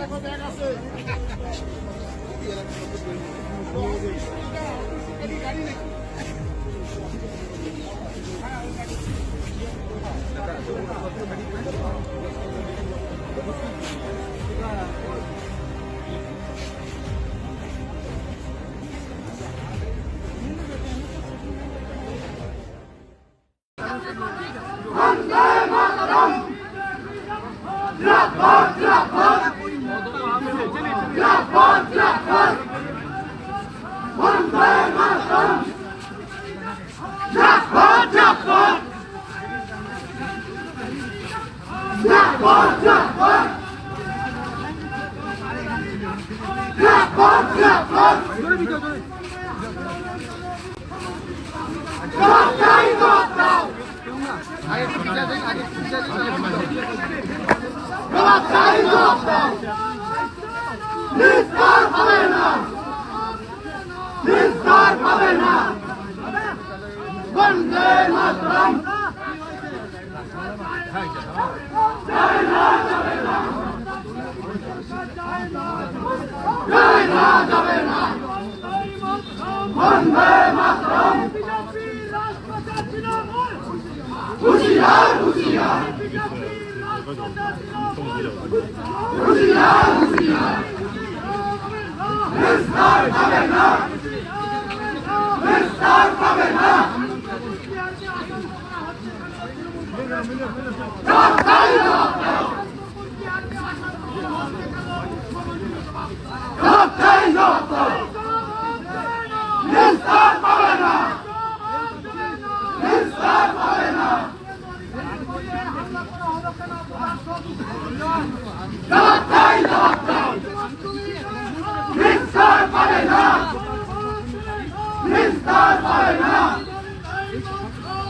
আছে One day, my friend! হুশিয়ার হুশিয়ার হুশিয়ার হুশিয়ার মিস্টার পাবে না মিস্টার পাবে না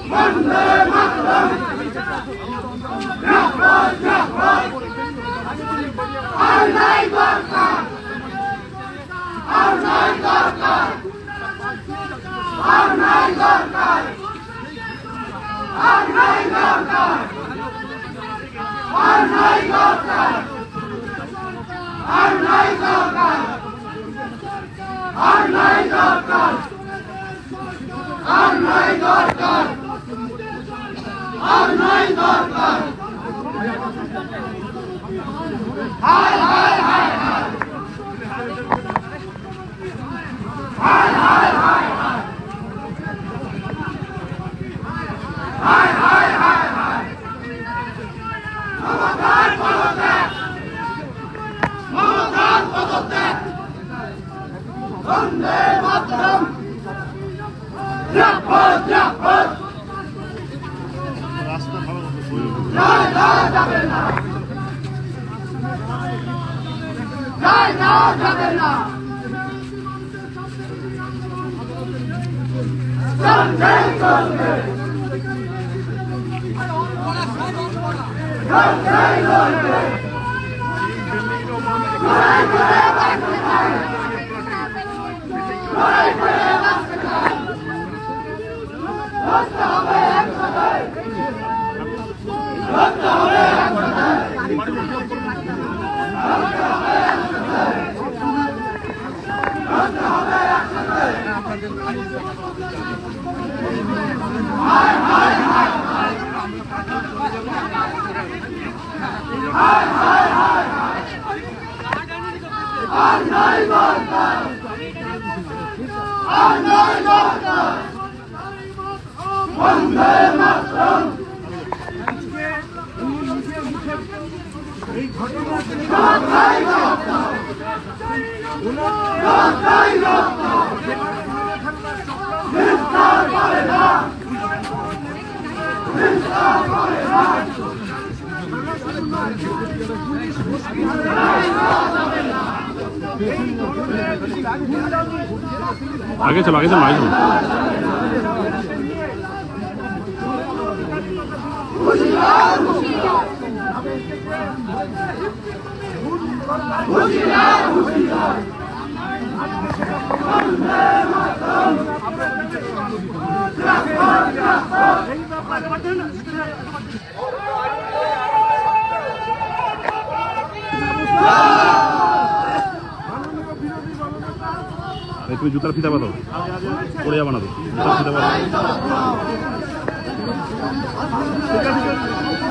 Vande Mataram! আর নাই দরকার আর নাই দরকার Sunday! যাবে না রায় দেওয়া যাবে না চলবে চলবে চলবে চলবে লড়াই করে বাঁচতে চাই লড়াই করে বাঁচতে চাই বাঁচতে হবে একসাথে Vande Mataram! আগে চলো আগে চলো আগে চলো। হুশিয়ার তুমি জুতার ফিতা বাঁধো পড়ে যাবা না তো জুতার ফিতা বাঁধো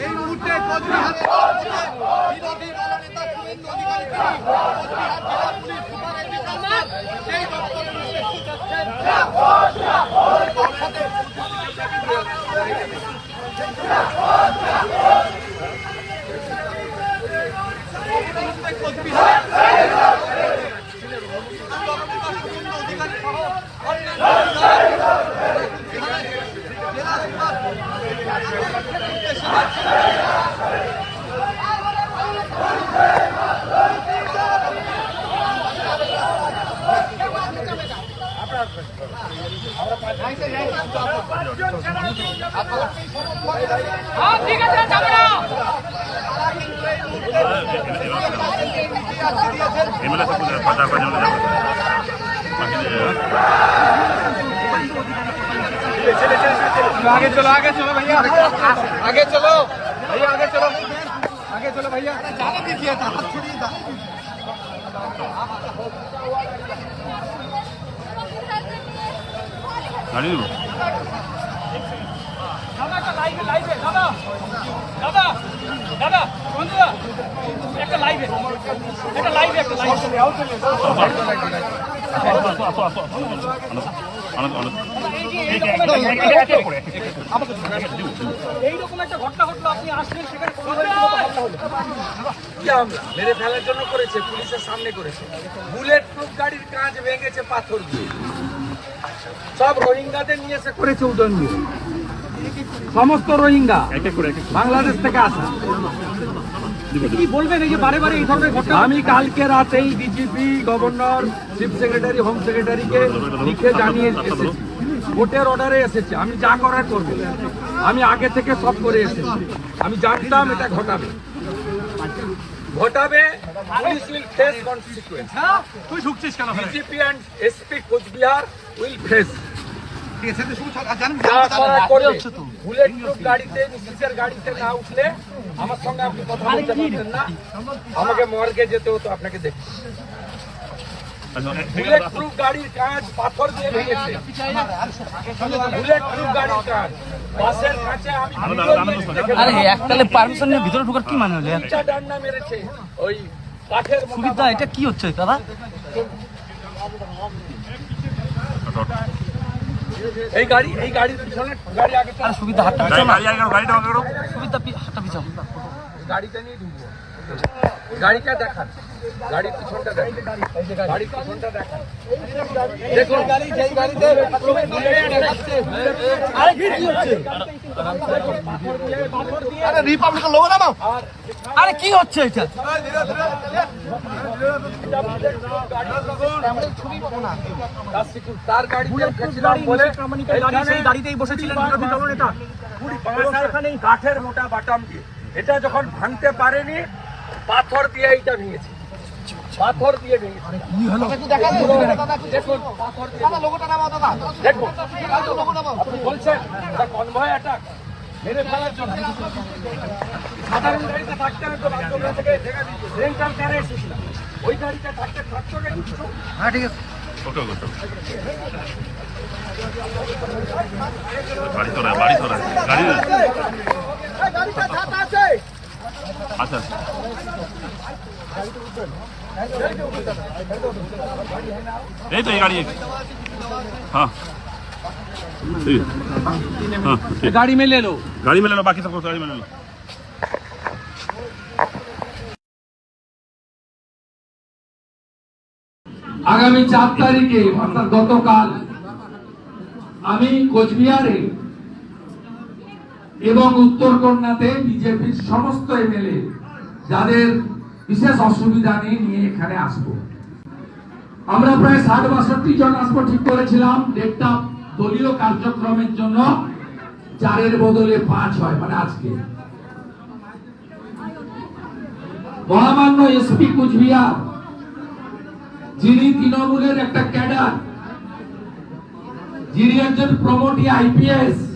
এই মুহূর্তে বিরোধী দলনেতা শুভেন্দু অধিকারী সেই দপ্তরে Yeah. एमएलए से पूछ रहे पचास बजे वाले जाओ बाकी आगे चलो आगे चलो भैया आगे चलो भैया आगे चलो आगे चलो भैया যারা দেখিয়ে হাত আনন্দ এইরকম একটা ঘটনা আপনি মেরে ফেলার জন্য করেছে, পুলিশের সামনে করেছে। বুলেট প্রুফ গাড়ির কাঁচ ভেঙেছে পাথর দিয়ে। সব রোহিঙ্গাদের নিয়ে এসে করেছে উদয়ন সমস্ত রোহিঙ্গা বাংলাদেশ থেকে আসা। কি বলবেন এই যে বারে বারে এই ধরনের ঘটনা? আমি কালকে রাতেই DGP governor chief secretary home সেক্রেটারিকে লিখে জানিয়ে এসেছি। কোর্টের অর্ডারে এসেছে। আমি যা করার করব। আমি আগে থেকে সব করে এসেছি। আমি জানতাম এটা ঘটাবে। ঘটাবে পুলিশ উইল ফেস কনসিকুয়েন্স তুই ঢুকছিস কেন DGP and SP Cooch Behar will face bullet proof গাড়িতে গাড়িতে না উঠলে আমার সঙ্গে আপনি কথা বলতে পারতেন না। আমাকে মর্গে যেতে হতো আপনাকে দেখতে। আচ্ছা বুলেট প্রুফ গাড়ির কাঁচ পাথর দিয়ে ভেঙেছে। বুলেট প্রুফ গাড়ির কাঁচ বাসের কাছে আমি আনন্দ ভিডিও আনন্দ নিয়ে আনন্দ দেখে আরে এককালে পারমিশন নিয়ে ভিতরে ঢোকার কি মানে হলো? তিনটা ডান্ডা মেরেছে। ওই কাঠের সুবিধা এটা কি হচ্ছে দাদা? এই গাড়ি এই গাড়ির পিছনে গাড়ি আগে আরে সুবিধা হাতটা পিছনে গাড়ি আগে গাড়িটা আগে সুবিধা হাতটা পিছনে গাড়িটা নিয়ে ঢুকবো। গাড়িটা দেখান। গাড়ির পিছনটা দেখান। গাড়ির পিছনটা দেখান। দেখুন। আরে কি হচ্ছে? রিপাবলিকের লোগো নামাও। আরে কি হচ্ছে এটা? তার বলে সেই গাড়িতেই বসেছিলেন কাঠের মোটা বাটাম দিয়ে। এটা যখন ভাঙতে পারেনি পাথর দিয়ে এইটা ভেঙেছে পাথর দিয়ে ভেঙেছে একটু দেখা দাদা দেখুন পাথর দিয়ে দাদা লোগোটা নামাও দেখুন দাদা লোগো নামাও আপনি বলছেন এটা কনভয় অ্যাটাক মেরে ফেলার জন্য সাধারণ গাড়িতে থাকতে আমি তো বান্ধবরা থেকে রেন্টাল কারে এসেছিলাম ওই গাড়িতে থাকতে থাকতো না হ্যাঁ ঠিক আছে ওকে ওকে ওকে। বাড়ি গাড়ি না গাড়িটা আছে আচ্ছা আচ্ছা এই তো এই গাড়ি हाँ ठीक है हाँ ठीक গাড়ি মেলে লো गाड़ी में ले लो बाकी सबको गाड़ी में ले लो আগামী চার তারিখে অর্থাৎ গতকাল আমি কোচবিহারে এবং উত্তর উত্তরকন্যাতে বিজেপির সমস্ত এমএলএ, যাদের বিশেষ অসুবিধা নেই, নিয়ে এখানে আসব। আমরা প্রায় ষাট বাষট্টি জন আসব, ঠিক করেছিলাম ডেটটা দলীয় কার্যক্রমের জন্য চারের বদলে পাঁচ হয় মানে আজকে। মহামান্য এসপি কুচবিহার, যিনি তৃণমূলের একটা ক্যাডার, যিনি একজন প্রমোটি আইপিএস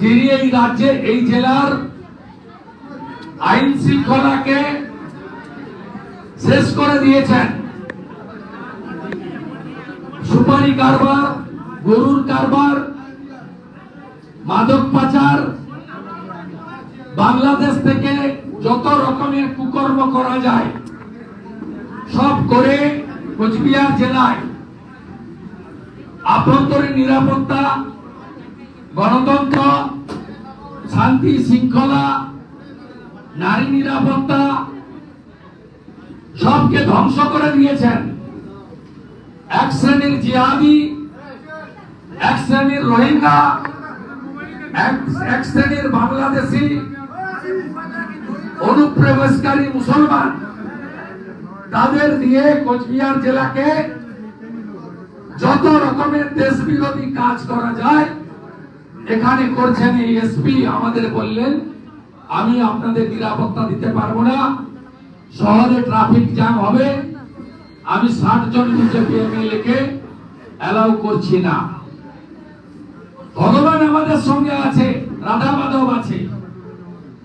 যিনি এই রাজ্যের এই জেলার আইন শৃঙ্খলাকে শেষ করে দিয়েছেন। সুপারি কারবার, গরুর কারবার, মাদক পাচার, বাংলাদেশ থেকে যত রকমের কুকর্ম করা যায়, সব করে কোচবিহার জেলায় আভ্যন্তরীণ নিরাপত্তা গণতন্ত্র, শান্তি, শৃঙ্খলা, নারী নিরাপত্তা সবকে ধ্বংস করে দিয়েছেন। এক শ্রেণির জিহাদি, এক শ্রেণির রোহিঙ্গা, এক শ্রেণির বাংলাদেশি, অনুপ্রবেশকারী মুসলমান। তাদের দিয়ে কোচবিহার জেলাকে যত রকমের দেশ বিরোধী কাজ করা যায় এখানে করছেন এই এসপি আমাদের বললেন, আমি আপনাদের নিরাপত্তা দিতে পারব না, শহরে ট্রাফিক জ্যাম হবে, আমি ষাট জন বিজেপি এমএলএ কে অ্যালাউ করছি না। ভগবান আমাদের সঙ্গে আছে, রাধা মাধব আছে,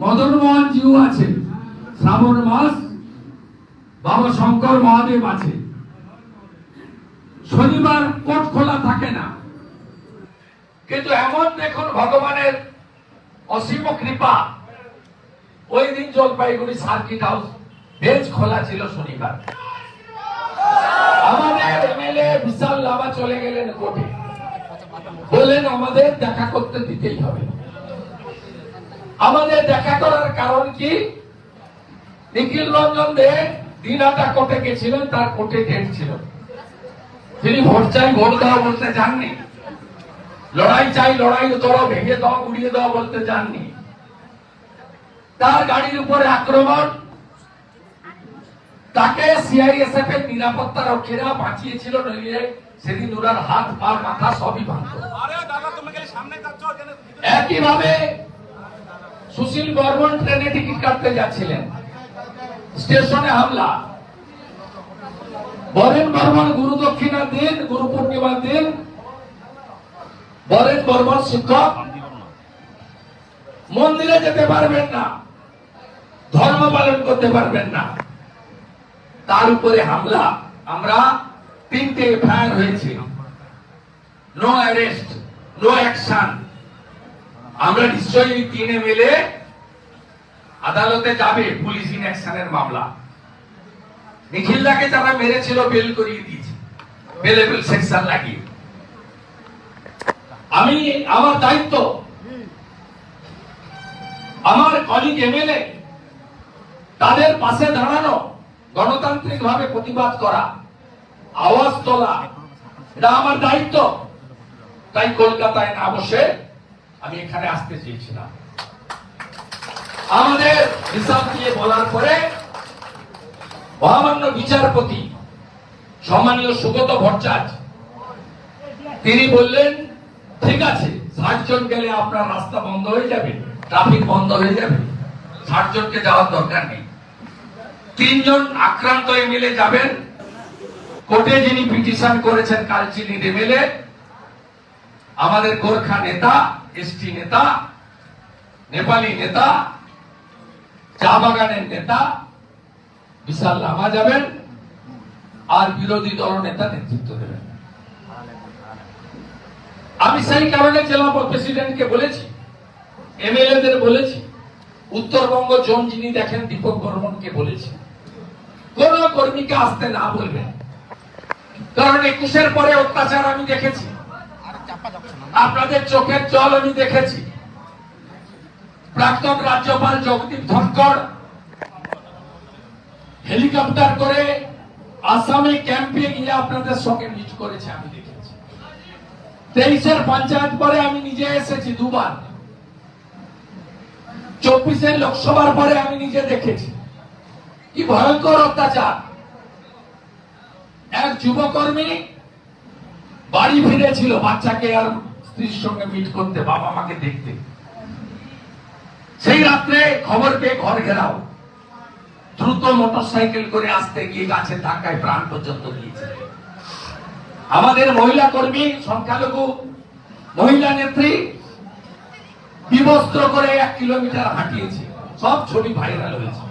মদন মোহন জিউ আছে, শ্রাবণ মাস, বাবা শঙ্কর মহাদেব আছে। শনিবার কোট খোলা থাকে না। কিন্তু এমন দেখুন ভগবানের অসীম কৃপা। ওই দিন জলপাইগুড়ি সার্কিট হাউস বেঞ্চ খোলা ছিল শনিবার। আমাদের এমএলএ বিশাল লাভা চলে গেলেন কোর্টে। বললেন, আমাদের দেখা করতে দিতেই হবে। আমাদের দেখা করার কারণ কি? নিখিল রঞ্জন দে দিনাটা কোর্টে গেছিলেন, তার কোর্টে ডেট ছিল। তিনি ভোট চাই, ভোট দেওয়া বলতে যাননি লড়াই চাই লড়াই তোরা ভেঙে দাও উড়িয়ে দাও বলতে যাননি তার গাড়ির উপরে আক্রমণ। তাকে সিআইএসএফ এর নিরাপত্তা রক্ষীরা বাঁচিয়েছিল নইলে সেদিন ওনার হাত পা মাথা সবই ভাঙত। একইভাবে সুশীল বর্মন ট্রেনে টিকিট কাটতে যাচ্ছিলেন। স্টেশনে হামলা। বরেন বর্মন গুরু দক্ষিণার দিন গুরু পূর্ণিমার দিন বরেন বর্মন শিক্ষক, মন্দিরে যেতে পারবেন না, ধর্ম পালন করতে পারবেন না। তার উপরে হামলা, আমরা তিনটে এফআইআর হয়েছে। নো অ্যারেস্ট নো অ্যাকশন আমরা নিশ্চয়ই তিনে মিলে আদালতে যাবে পুলিশ ইন অ্যাকশনের মামলা। নিখিলদাকে যারা মেরেছিল বেল করিয়ে দিয়েছে। বেলেবেল সেকশন লাগিয়ে। আমি আমার দায়িত্ব। আমার কলিগ এমএলএ তাদের পাশে দাঁড়ানো গণতান্ত্রিক ভাবে প্রতিবাদ করা, আওয়াজ তোলা, এটা আমার দায়িত্ব। তাই কলকাতায় না বসে আমি এখানে আসতে চেয়েছিলাম। আমাদের হিসাব দিয়ে বলার পরে মহামান্য বিচারপতি, সম্মানীয় সুগত ভট্টাচার্য, তিনি বললেন ঠিক আছে ষাট জন গেলে আপনার রাস্তা বন্ধ হয়ে যাবে ট্রাফিক বন্ধ হয়ে যাবে। ষাট জনকে যাওয়ার দরকার নেই। তিনজন আক্রান্ত এমএলএ যাবেন। কোর্টে যিনি পিটিশন করেছেন কালচিনি এমএলএ আমাদের গোর্খা নেতা এসটি নেতা, নেপালি নেতা, চা বাগানের নেতা, বিশাল লামা যাবেন, আর বিরোধী দল নেতা নেতৃত্ব দেবেন। আমি সেই কারণে জেলা প্রেসিডেন্টকে বলেছি, এমএলএদের বলেছি, উত্তরবঙ্গ জোন যিনি দেখেন দীপক বর্মনকে বলেছি, কোন কর্মীকে আসতে না বলবেন কারণ একুশের পরে অত্যাচার আমি দেখেছি। আপনাদের চোখের জল আমি দেখেছি। প্রাক্তন রাজ্যপাল জগদীপ ধনকর হেলিকপ্টার করে আসামে ক্যাম্পে গিয়ে আপনাদের সঙ্গে মিট করেছে আমি তেইশের পঞ্চায়েত পরে আমি নিজে এসেছি দুবার। চব্বিশের লোকসভার পরে আমি নিজে দেখেছি। কি ভয়ঙ্কর অত্যাচার। এক যুবকর্মী বাড়ি ফিরেছিল বাচ্চাকে আর স্ত্রীর সঙ্গে মিট করতে, বাবা মাকে দেখতে। সেই রাত্রে খবর পেয়ে ঘর ঘেরাও। দ্রুত মোটরসাইকেল করে আসতে গিয়ে গাছের ধাক্কায় প্রাণ পর্যন্ত দিয়েছে আমাদের মহিলা কর্মী সংখ্যালঘু মহিলা নেত্রী বিবস্ত্র করে এক কিলোমিটার হাঁটিয়েছে। সব ছবি ভাইরাল হয়েছে।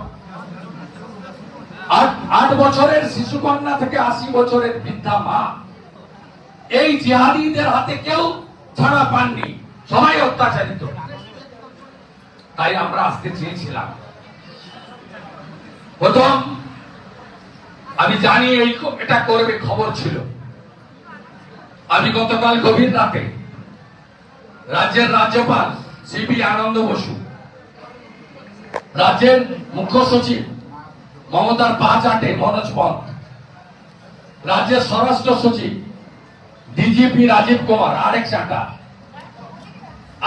আট বছরের শিশু কন্যা থেকে আশি বছরের বৃদ্ধা মা। এই জিহাদিদের হাতে কেউ ছাড়া পাননি। সবাই অত্যাচারিত। তাই আমরা আসতে চেয়েছিলাম। প্রথম, আমি জানি এই এটা করবে খবর ছিল। আমি গতকাল গভীর রাতে রাজ্যের রাজ্যপাল সিবি আনন্দ বসু, রাজ্যের মুখ্য সচিব মমতার পা চাটে মনোজ পন্থ, রাজ্যের স্বরাষ্ট্র সচিব ডিজিপি রাজীব কুমার, আরেক চাটা।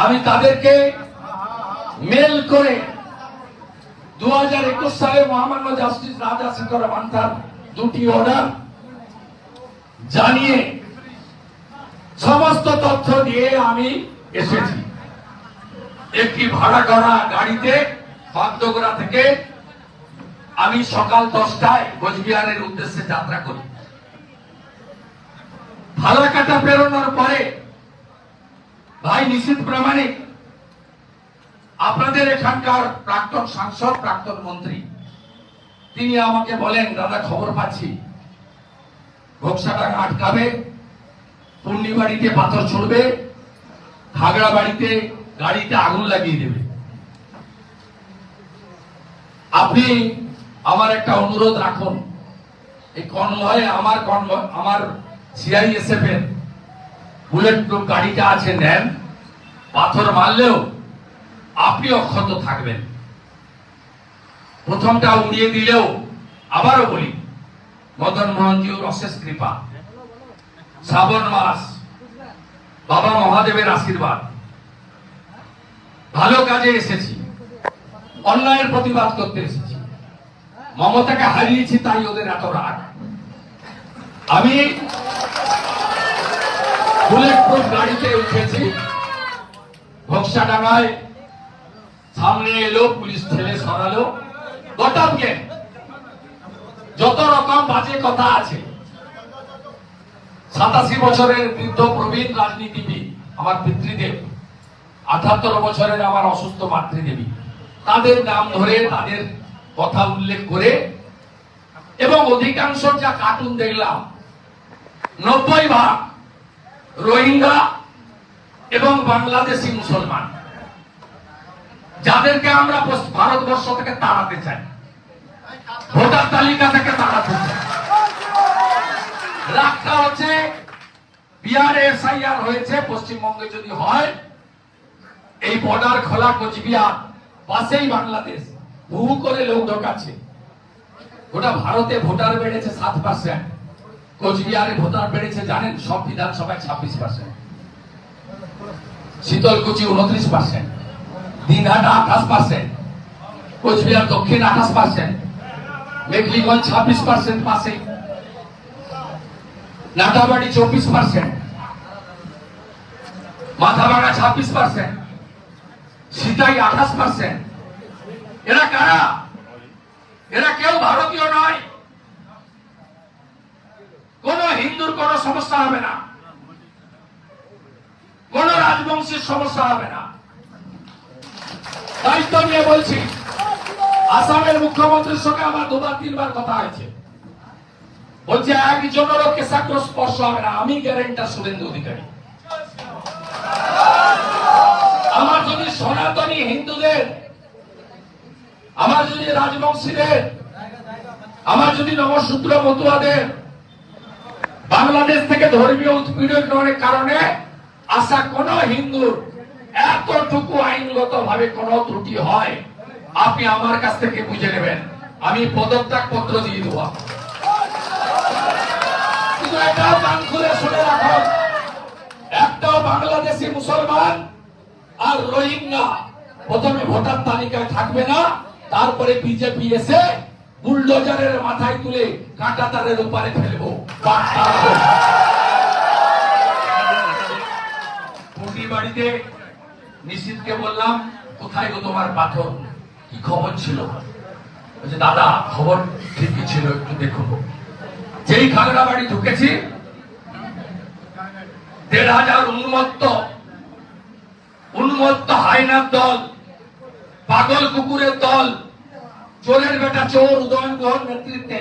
আমি তাদেরকে মেল করে দু হাজার একুশ সালে মহামান্য জাস্টিস রাজা শেখর মান্থার দুটি অর্ডার জানিয়ে সমস্ত তথ্য দিয়ে আমি এসেছি। একটি ভাড়া করা গাড়িতে বাগডোগরা থেকে আমি সকাল দশটায় কোচবিহারের উদ্দেশ্যে যাত্রা করি। ফালাকাটা বেরোনোর পরে, ভাই নিশীত প্রামাণিক, আপনাদের এখানকার প্রাক্তন সাংসদ, প্রাক্তন মন্ত্রী, তিনি আমাকে বলেন, দাদা, খবর পাচ্ছি। ঘোকসাটাকে আটকাবে পূর্ণিবাড়িতে পাথর ছুড়বে খাগড়া বাড়িতে গাড়িতে আগুন লাগিয়ে দেবে। আপনি আমার একটা অনুরোধ রাখুন। এই কনভয়ে আমার কনভয়, আমার সিআইএসএফ এর বুলেট প্রুফ গাড়িটা আছে, নেন। পাথর মারলেও আপনি অক্ষত থাকবেন। প্রথমটা উড়িয়ে দিলেও আবারও বলি মদন মোহনজিউর অশেষ কৃপা। শ্রাবণ মাস। বাবা মহাদেবের আশীর্বাদ। ভালো কাজে এসেছি। অন্যায়ের প্রতিবাদ করতে এসেছি। মমতাকে হারিয়েছি তাই ওদের এত রাগ। আমি গাড়িতে উঠেছি। ভক্সাডাঙ্গায় সামনে এলো, পুলিশ ঠেলে সরালো। গোটাম গেম যত রকম বাজে কথা আছে সাতাশি বছরের বৃদ্ধ প্রবীণ রাজনীতিবিদ আমার পিতৃদেব, আঠাত্তর বছরের আমার অসুস্থ মাতৃদেবী। তাদের নাম ধরে, তাদের কথা উল্লেখ করে এবং অধিকাংশ যা কার্টুন দেখলাম, নব্বই ভাগ রোহিঙ্গা এবং বাংলাদেশি মুসলমান, যাদেরকে আমরা ভারতবর্ষ থেকে তাড়াতে চাই। ভোটার তালিকা থেকে তাড়াতে চাই রাগটা হচ্ছে বিহারে এসআইআর হয়েছে, পশ্চিমবঙ্গে যদি হয়, এই বর্ডার খোলা কোচবিহার, পাশেই বাংলাদেশ। বহু করে লোক ঢোকাচ্ছে। গোটা ভারতে ভোটার বেড়েছে সাত পার্সেন্ট কোচবিহারে ভোটার বেড়েছে, জানেন, সব বিধানসভায় ছাব্বিশ পার্সেন্ট শীতলকুচি উনত্রিশ পার্সেন্ট দিনহাটা আঠাশ পার্সেন্ট কোচবিহার দক্ষিণ আঠাশ পার্সেন্ট মেঘলিগঞ্জ ছাব্বিশ পার্সেন্ট পাশে। নাটাবাড়ি চব্বিশ পার্সেন্ট মাথাভাঙা ছাব্বিশ পার্সেন্ট সিতাই আঠাশ পার্সেন্ট এরা কারা? এরা কেউ ভারতীয় নয়। কোন হিন্দুর কোন সমস্যা হবে না। কোন রাজবংশের সমস্যা হবে না। দায়িত্ব নিয়ে বলছি, আসামের মুখ্যমন্ত্রীর সঙ্গে আমার দুবার, তিনবার কথা হয়েছে। বলছে, একজনেরও কেশাগ্র স্পর্শ হবে না। আমি গ্যারেন্টার শুভেন্দু অধিকারী। আমার যদি সনাতনী হিন্দুদের, আমার যদি রাজবংশীদের, আমার যদি নবসূত্র মতুয়াদের, বাংলাদেশ থেকে ধর্মীয় উৎপীড়নের কারণে আসা কোন হিন্দুর এতটুকু আইনগত ভাবে কোন ত্রুটি হয়, আপনি আমার কাছ থেকে বুঝে নেবেন। আমি পদত্যাগ পত্র দিয়ে দেবো। কিন্তু এটাও শুনে রাখুন একটাও বাংলাদেশি মুসলমান আর রোহিঙ্গা প্রথমে ভোটার তালিকায় থাকবে না। তারপরে বিজেপি এসে বুলডোজারের মাথায় তুলে কাঁটা তারের উপরে ফেলব। বাড়িতে নিশ্চিতকে বললাম, কোথায় গো তোমার পাথর? কি খবর ছিল? দাদা, খবর ঠিকই ছিল, একটু যেই খাগড়া বাড়ি ঢুকেছি, দেড় হাজার উন্মত্ত উন্মত্ত হাইনার দল পাগল কুকুরের দল, চোরের বেটা চোর উদয়ন গুহর নেতৃত্বে।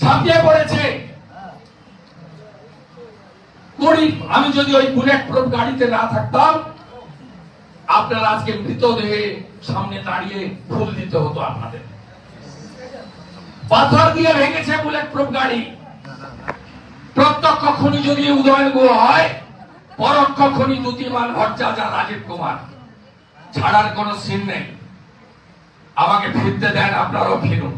ঝাঁপিয়ে পড়েছে। আমি যদি ওই বুলেট প্রুফ গাড়িতে না থাকতাম, আপনারা আজকে মৃতদেহে সামনে দাঁড়িয়ে ফুল দিতে হতো আপনাদের। পাথর দিয়ে ভেঙেছে বুলেট প্রুফ গাড়ি। প্রত্যক্ষ খনি যদি উদয়ন গুহ হয় পরোক্ষ খনি দুতিমান ভট্টাচার্য রাজীব কুমার। ছাড়ার কোন সিন নেই। আমাকে ফিরতে দেন, আপনারাও ফিরুন।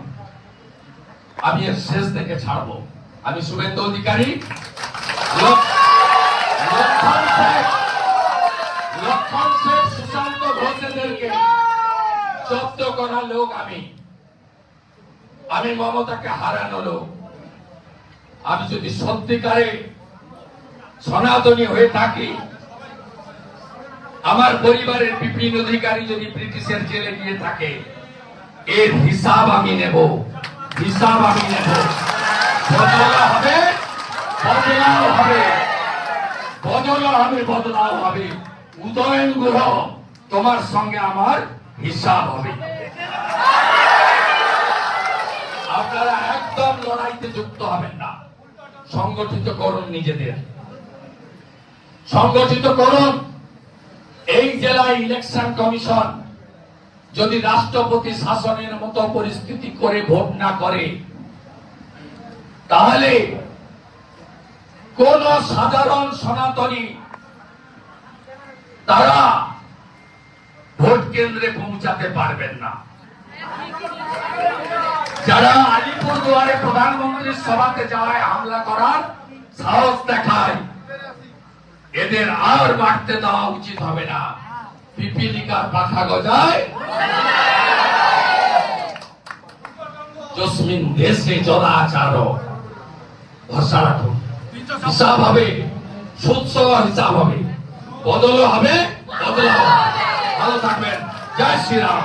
আমি এর শেষ থেকে ছাড়বো। আমি শুভেন্দু অধিকারী। সুশান্ত ঘোষেদেরকে জব্দ করা লোক আমি। আমি মমতাকে হারানো লোক। আমি যদি সত্যিকারে সনাতনী হয়ে থাকি, আমার পরিবারের বিপিন অধিকারী যদি ব্রিটিশের জেলে গিয়ে থাকে, এর হিসাব আমি নেব, হিসাব আমি নেব। হবে, বদলাও হবে বদলা হবে, বদলাও হবে। উদয়ন গ্রহ তোমার সঙ্গে আমার হিসাব হবে। আপনারা একদম লড়াইতে যুক্ত হবেন না। সংগঠিত করুন নিজেদের। সংগঠিত করুন। এই জেলায় ইলেকশন কমিশন যদি রাষ্ট্রপতি শাসনের মতো পরিস্থিতি করে ভোট না করে, তাহলে কোন সাধারণ সনাতনী তারা ভোট কেন্দ্রে পৌঁছাতে পারবেন না। যারা আলিপুর দুয়ারে প্রধানমন্ত্রীর সভাতে যাওয়ায় হামলা করার সাহস দেখায়। এদের আর বাড়তে দেওয়া উচিত হবে না। পিপিলিকার পাখা গজায়। দেশে জলাচার ভরসা রাখুন। হিসাব হবে সুৎসহ হিসাব হবে। বদল হবে, বদলাও। হবে। ভালো থাকবেন। জয় শ্রীরাম।